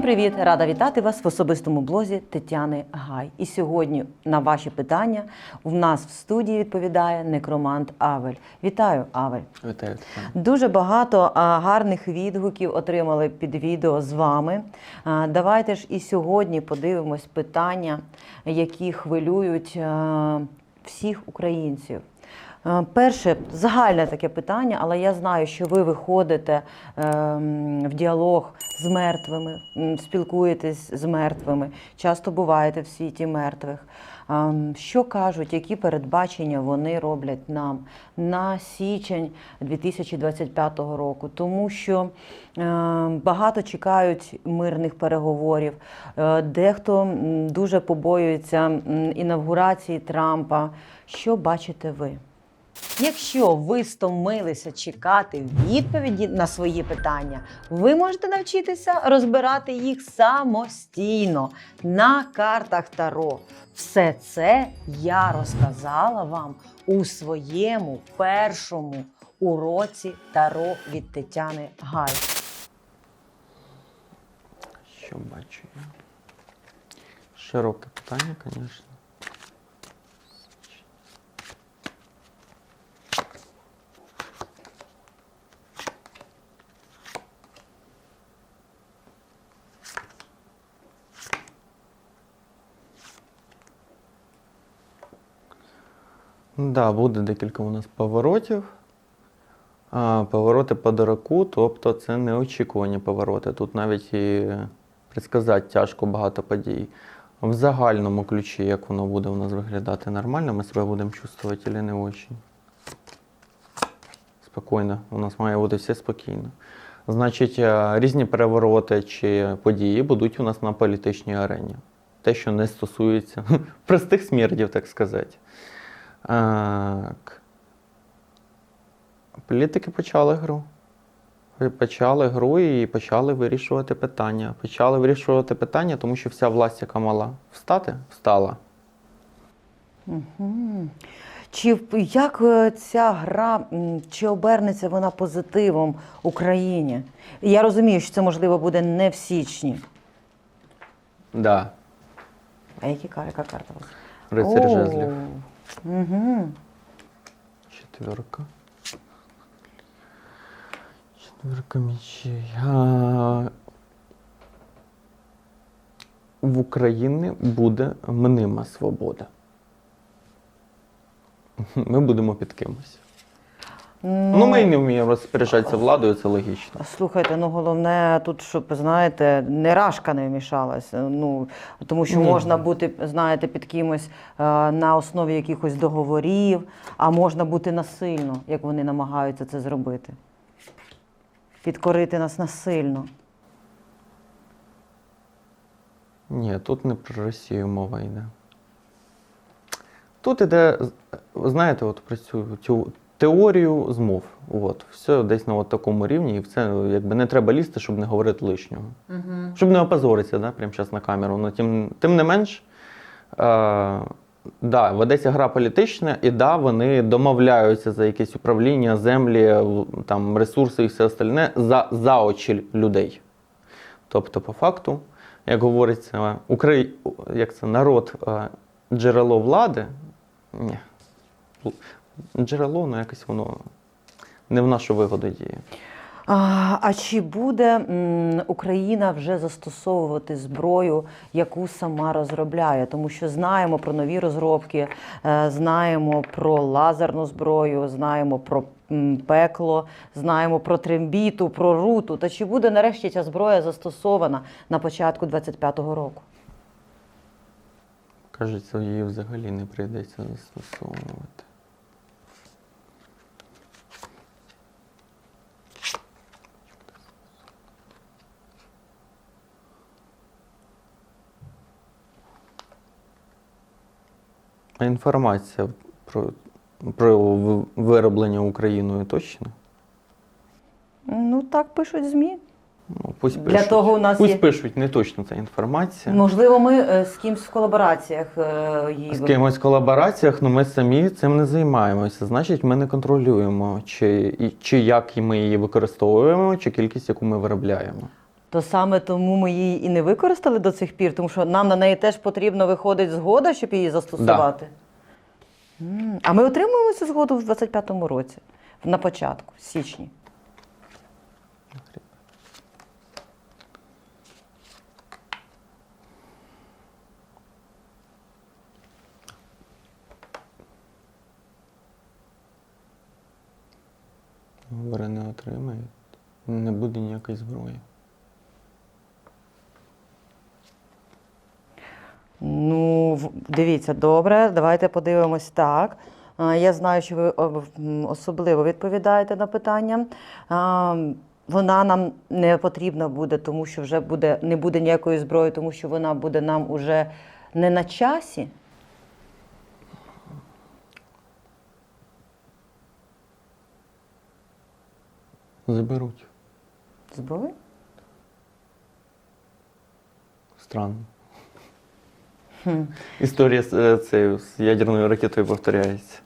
Всім привіт! Рада вітати вас в особистому блозі Тетяни Гай. І сьогодні на ваші питання у нас в студії відповідає некромант Авель. Вітаю, Авель! Вітаю Дуже багато гарних відгуків отримали під відео з вами. Давайте ж і сьогодні подивимось питання, які хвилюють всіх українців. Е, Перше, загальне таке питання, але я знаю, що ви виходите ем, в діалог з мертвими, спілкуєтесь з мертвими, часто буваєте в світі мертвих. Ем, Що кажуть, які передбачення вони роблять нам на січень 2025 року? Тому що е, багато чекають мирних переговорів, е, дехто дуже побоюється інавгурації Трампа. Що бачите ви? Якщо ви стомилися чекати відповіді на свої питання, ви можете навчитися розбирати їх самостійно на картах Таро. Все це я розказала вам у своєму першому уроці Таро від Тетяни Гай. Що бачу я? Широке питання, звісно. Да, буде декілька у нас поворотів. А, повороти по дураку, тобто це неочікувані повороти. Тут навіть і предсказати тяжко багато подій. В загальному ключі, як воно буде у нас виглядати нормально, ми себе будемо чувствувати чи не дуже. Спокійно, у нас має бути все спокійно. Значить, е, різні перевороти чи події будуть у нас на політичній арені. Те, що не стосується простих смертів, так сказати. Так. Політики почали гру. Почали гру і почали вирішувати питання. Почали вирішувати питання, тому що вся власть, яка мала встати, встала. Мгм. Чи як е, ця гра, чи обернеться вона позитивом Україні? Я розумію, що це можливо буде не в січні. Да. А які яка карта у вас? Рицарь жезлів. Угу. Четверка. Четверка мечей. А... В Україні буде мнима свобода. Ми будемо під кимось. Ну, ми й не вміємо розпоряджатися владою, це логічно. Слухайте, ну головне тут, щоб знаєте, не рашка не вмішалася. Ну тому що Ні. можна бути, знаєте, під кимось е, на основі якихось договорів, а можна бути насильно, як вони намагаються це зробити. Підкорити нас насильно. Ні, тут не про Росію мова йде. Тут іде, знаєте, от про цю, цю теорію змов. От, все десь на от такому рівні, і це якби не треба лізти, щоб не говорити лишнього. Угу. Щоб не опозоритися, да, прямо зараз на камеру. Ну, тим, тим не менш, е, да, ведеться гра політична, і да, вони домовляються за якесь управління, землі, там, ресурси і все остальне за, за очі людей. Тобто, по факту, як говориться, Украї... як це, народ е, джерело влади. Ні. Джерело, ну якось воно не в нашу вигоду діє. А, а чи буде м, Україна вже застосовувати зброю, яку сама розробляє? Тому що знаємо про нові розробки, е, знаємо про лазерну зброю, знаємо про м, пекло, знаємо про трембіту, про руту. Та чи буде нарешті ця зброя застосована на початку 25-го року? Кажеться, її взагалі не прийдеться застосовувати. Інформація про, про вироблення Україною точно? Ну так пишуть змі. Ну, пусть Для того у нас пусть є- пишуть не точно ця інформація. Можливо, ми е, з кимсь в колабораціях е, її З кимось в колабораціях, але ми самі цим не займаємося. Значить, ми не контролюємо, чи, і- чи як ми її використовуємо, чи кількість, яку ми виробляємо. То саме тому ми її і не використали до цих пір, тому що нам на неї теж потрібно виходить згода, щоб її застосувати. М, А ми отримуємо цю згоду в 25-му році, на початку, в січні. Говори, не отримають. Не буде ніякої зброї. Ну, дивіться, добре, давайте подивимось так. Я знаю, що ви особливо відповідаєте на питання. Вона нам не потрібна буде, тому що вже буде, не буде ніякої зброї, тому що вона буде нам уже не на часі. Заберуть. Зброї? Странно. Історія з, е, цією, з ядерною ракетою повторяється.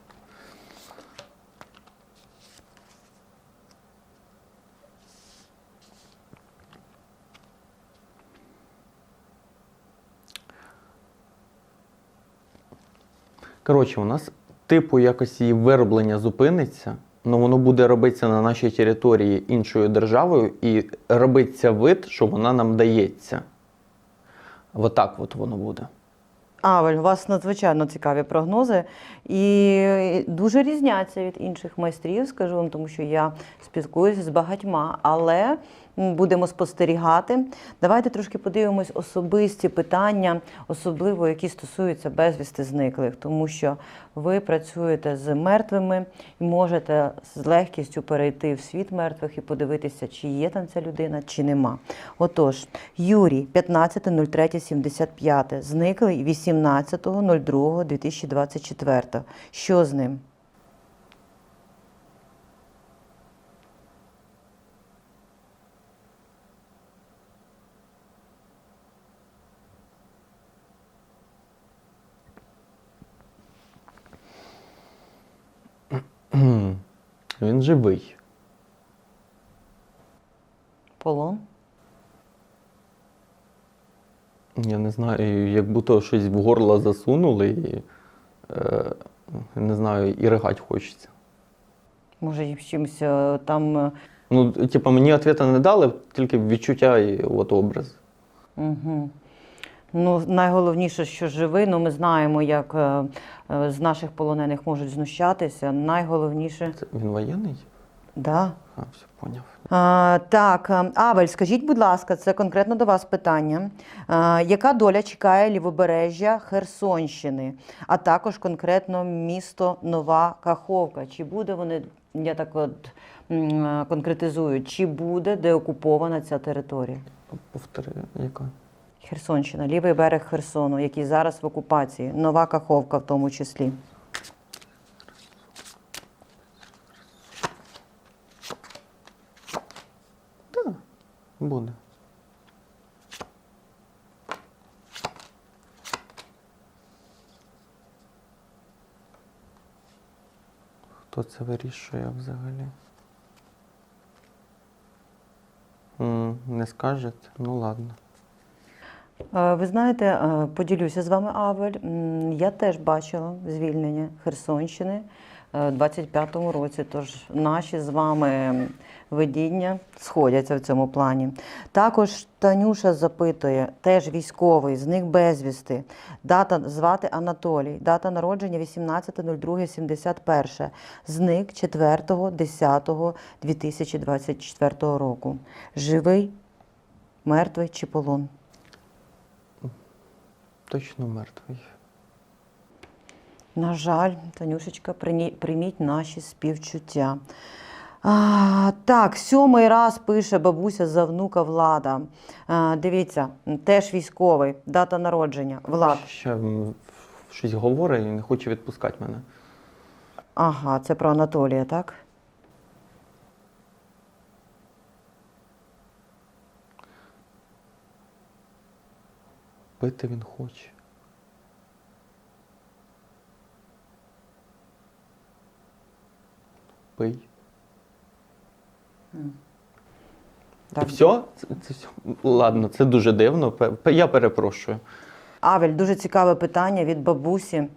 Коротше, у нас типу якось її вироблення зупиниться, але воно буде робитися на нашій території іншою державою і робиться вид, що вона нам дається. Отак от воно буде. Авель, у вас надзвичайно цікаві прогнози і дуже різняться від інших майстрів, скажу вам, тому що я спілкуюся з багатьма, але будемо спостерігати. Давайте трошки подивимось особисті питання, особливо які стосуються безвісти зниклих, тому що ви працюєте з мертвими і можете з легкістю перейти в світ мертвих і подивитися, чи є там ця людина, чи нема. Отож, Юрій, 15.03.75, зниклий 18.02.2024. Що з ним? Він живий. Полон? Я не знаю, як будто щось в горло засунули і е, не знаю, і ригать хочеться. Може, чимось е, там. е, Ну, типу, мені відповіді не дали, тільки відчуття і от образ. Угу. Ну, найголовніше, що живий, ну ми знаємо, як е, е, з наших полонених можуть знущатися. Найголовніше, Це він воєнний? да. А, все, поняв. А, так, е, Авель, скажіть, будь ласка, це конкретно до вас питання. А, яка доля чекає лівобережжя Херсонщини, а також конкретно місто Нова Каховка? Чи буде вони, я так от конкретизую, чи буде деокупована ця територія? Повтори, яка? Херсонщина, лівий берег Херсону, який зараз в окупації, Нова Каховка в тому числі. Так, Буде. Хто це вирішує взагалі? Не скажете? Ну ладно. Е, Ви знаєте, е, поділюся з вами, Авель. Я теж бачила звільнення Херсонщини е, у 25-му році. Тож наші з вами видіння сходяться в цьому плані. Також Танюша запитує, теж військовий, зник безвісти. Дата звати Анатолій, дата народження 18.02.71. Зник 4.10.2024 року. Живий, мертвий чи полон? Точно мертвий. На жаль, Танюшечка, прийміть наші співчуття. А, так, сьомий раз пише бабуся за внука Влада. А, дивіться, теж військовий, дата народження. Влад. Ще щось говорить і не хоче відпускати мене. Ага, це про Анатолія, так? Пити він хоче. Пий. Так. Все? Це, це все? Ладно, це дуже дивно. Я перепрошую. Авель, дуже цікаве питання від бабусі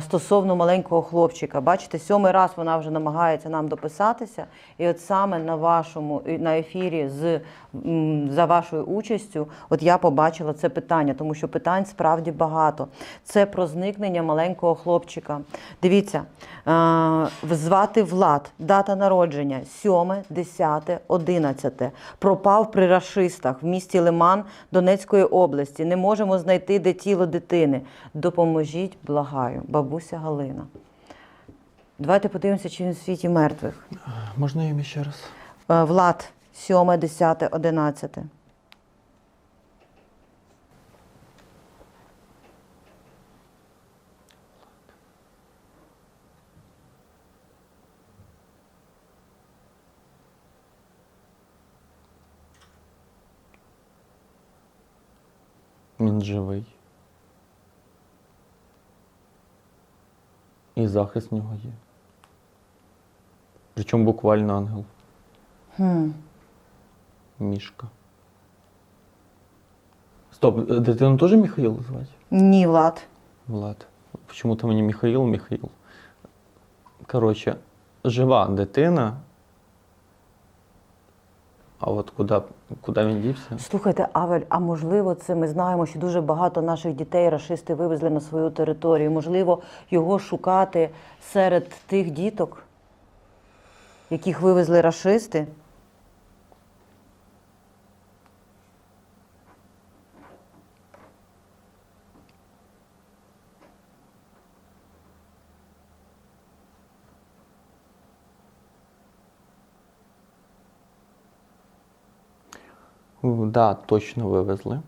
стосовно маленького хлопчика. Бачите, сьомий раз вона вже намагається нам дописатися. І от саме на вашому на ефірі з за вашою участю, от я побачила це питання, тому що питань справді багато. Це про зникнення маленького хлопчика. Дивіться, е, звати Влад, дата народження 7, 10, 11. Пропав при рашистах в місті Лиман Донецької області. Не можемо знайти, де тіло дитини. Допоможіть, благаю, бабуся Галина. Давайте подивимося, чи він в світі мертвих. Можна ім'я ще раз? Е, Влад, 7, 10, 11. Він живий. І захист в нього є. Причому буквально ангел. Хм. Мішка. Стоп, е, дитину теж Михаїл звати? Ні, Влад. Влад. Чому-то мені Михаїл, Михаїл. Коротше, жива дитина. А от куди, куди він дівся? Слухайте, Авель, а можливо, це ми знаємо, що дуже багато наших дітей рашисти вивезли на свою територію. Можливо, його шукати серед тих діток, яких вивезли рашисти. Так, да, точно вивезли.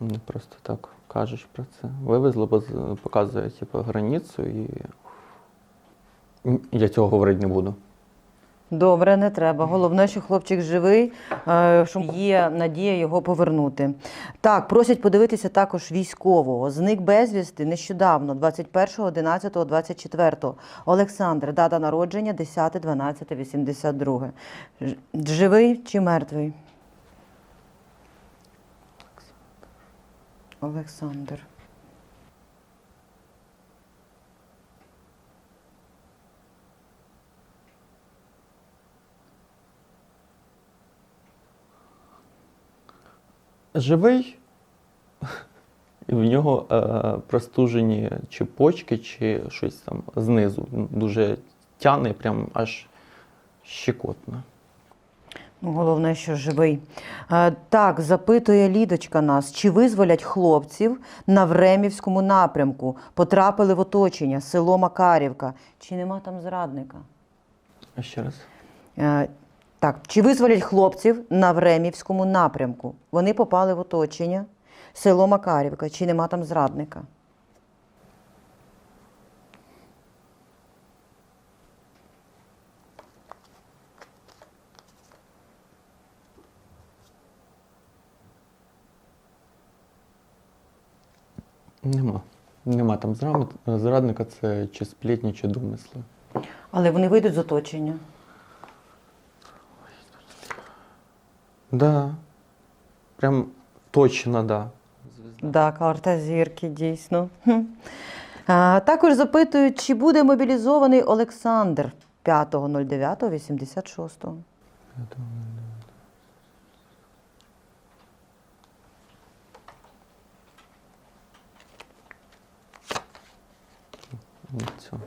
Не просто так кажеш про це. Вивезли, бо показує типу, границю і. Я цього говорити не буду. Добре, не треба. Головне, що хлопчик живий, е, що є надія його повернути. Так, просять подивитися також військового. Зник безвісти нещодавно, 21, 11, 24. Олександр, дата народження 10, 12, 82. Ж- Живий чи мертвий? Олександр. Живий, і в нього е, простужені чи почки, чи щось там знизу. Дуже тяне, прям аж щекотно. Ну, Головне, що живий. Е, так, запитує Лідочка нас, чи визволять хлопців на Времівському напрямку, потрапили в оточення, село Макарівка. Чи нема там зрадника? А ще раз. Е, так, чи визволять хлопців на Времівському напрямку? Вони попали в оточення, село Макарівка, чи нема там зрадника? Нема. Нема там зрадника, це чи сплетні, чи домисли. Але вони вийдуть з оточення. Да. Прям точно, да. Да, карта зірки, дійсно. Хм. А, також запитують, чи буде мобілізований Олександр 5.09.86. Цю.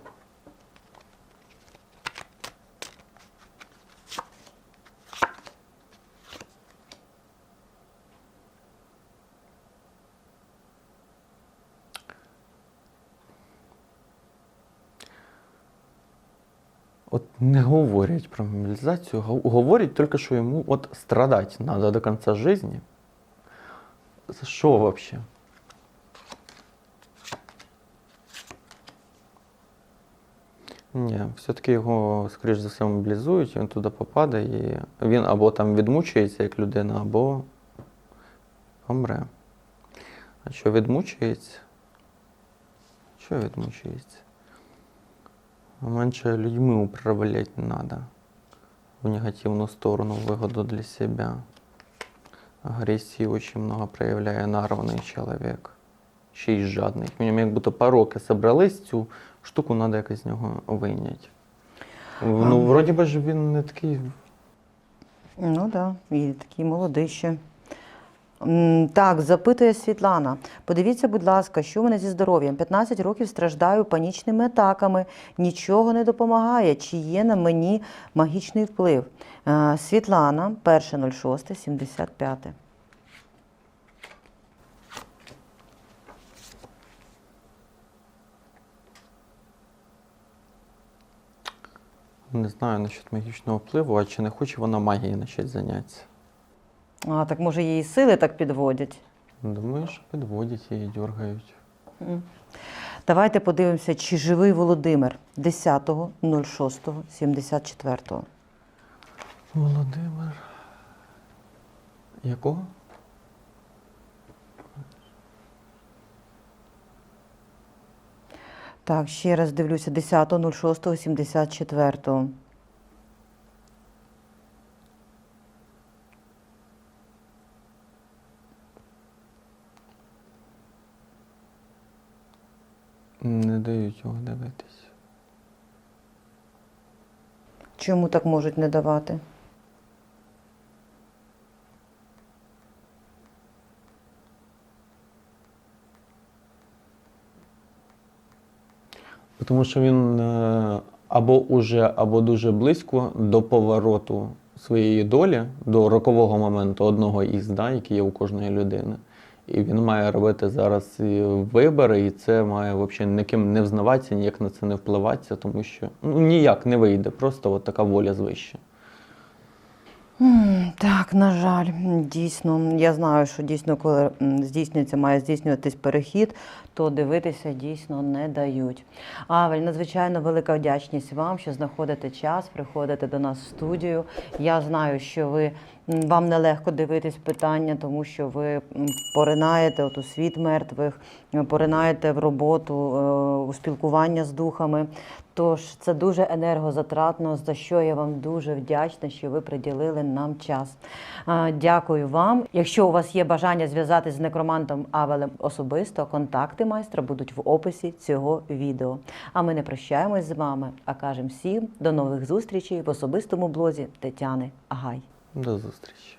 От не говорять про мобілізацію, говорять тільки, що йому от страдати треба до кінця життя. Що взагалі? Ні, все-таки його, скоріш за все, мобілізують, він туди попаде, і він або там відмучується як людина, або помре. А що відмучується? Що відмучується? Менше людьми управляти треба в негативну сторону, вигоду для себе. Агрессии очень много проявляє нарваний чоловік. Ще й жадний. Ньому як будто пороки собрались, цю штуку треба якось з нього вийняти. Ну, вроді би ж він не такий. Ну так, да, і такий молодий ще. Так, запитує Світлана. Подивіться, будь ласка, що в мене зі здоров'ям? 15 років страждаю панічними атаками, нічого не допомагає. Чи є на мені магічний вплив? Е, Світлана, 1.06.75. Не знаю насчет магічного впливу, а чи не хоче вона магією почати зайнятися. А, так може її сили так підводять? Думаю, що підводять її, дергають. Давайте подивимося, чи живий Володимир 10.06.74. Володимир. Якого? Так, ще раз дивлюся, 10.06.74. Не дають його дивитись. Чому так можуть не давати? Тому що він е, або уже, або дуже близько до повороту своєї долі, до рокового моменту одного із, да, який є у кожної людини. І він має робити зараз вибори, і це має взагалі ніким не взнаватися, ніяк на це не впливатися, тому що ну, ніяк не вийде, просто от така воля звища. Так, на жаль, дійсно. Я знаю, що дійсно, коли здійснюється, має здійснюватись перехід, то дивитися дійсно не дають. Авель, надзвичайно велика вдячність вам, що знаходите час, приходите до нас в студію. Я знаю, що ви вам нелегко дивитись питання, тому що ви поринаєте от у світ мертвих, поринаєте в роботу, е, у спілкування з духами. Тож це дуже енергозатратно, за що я вам дуже вдячна, що ви приділили нам час. Дякую вам. Якщо у вас є бажання зв'язатись з некромантом Авелем особисто, контакти майстра будуть в описі цього відео. А ми не прощаємось з вами, а кажемо всім до нових зустрічей в особистому блозі Тетяни Агай. До зустрічі.